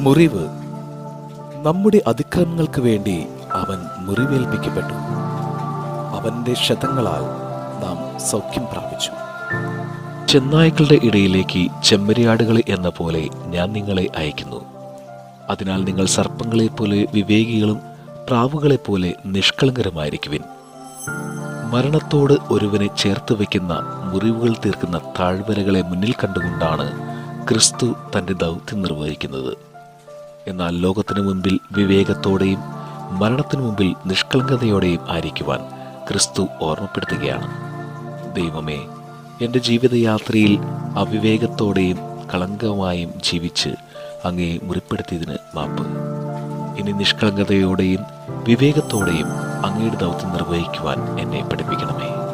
മുറിവ്. നമ്മുടെ അതിക്രമങ്ങൾക്ക് വേണ്ടി അവൻ മുറിവേൽപ്പിക്കപ്പെട്ടു. അവന്റെ ക്ഷതങ്ങളാൽ നാം സൗഖ്യം പ്രാപിച്ചു. ചെന്നായ്ക്കളുടെ ഇടയിലേക്ക് ചെമ്മരിയാടുകളെ എന്ന പോലെ ഞാൻ നിങ്ങളെ അയക്കുന്നു. അതിനാൽ നിങ്ങൾ സർപ്പങ്ങളെ പോലെ വിവേകികളും പ്രാവുകളെ പോലെ നിഷ്കളങ്കരമായിരിക്കുവിൻ. മരണത്തോട് ഒരുവനെ ചേർത്ത് വയ്ക്കുന്ന മുറിവുകൾ തീർക്കുന്ന താഴ്വരകളെ മുന്നിൽ കണ്ടുകൊണ്ടാണ് ക്രിസ്തു തന്റെ ദൗത്യം നിർവഹിക്കുന്നത്. എന്നാൽ ലോകത്തിനു മുമ്പിൽ വിവേകത്തോടെയും മരണത്തിനു മുമ്പിൽ നിഷ്കളങ്കതയോടെയും ആയിരിക്കുവാൻ ക്രിസ്തു ഓർമ്മപ്പെടുത്തുകയാണ്. ദൈവമേ എന്റെ ജീവിതയാത്രയിൽ അവിവേകത്തോടെയും കളങ്കമായും ജീവിച്ച് അങ്ങേ മുറിപ്പെടുത്തിയതിന് മാപ്പ്. ഇനി നിഷ്കളങ്കതയോടെയും വിവേകത്തോടെയും അങ്ങയുടെ ദൗത്യം നിർവഹിക്കുവാൻ എന്നെ പഠിപ്പിക്കണമേ.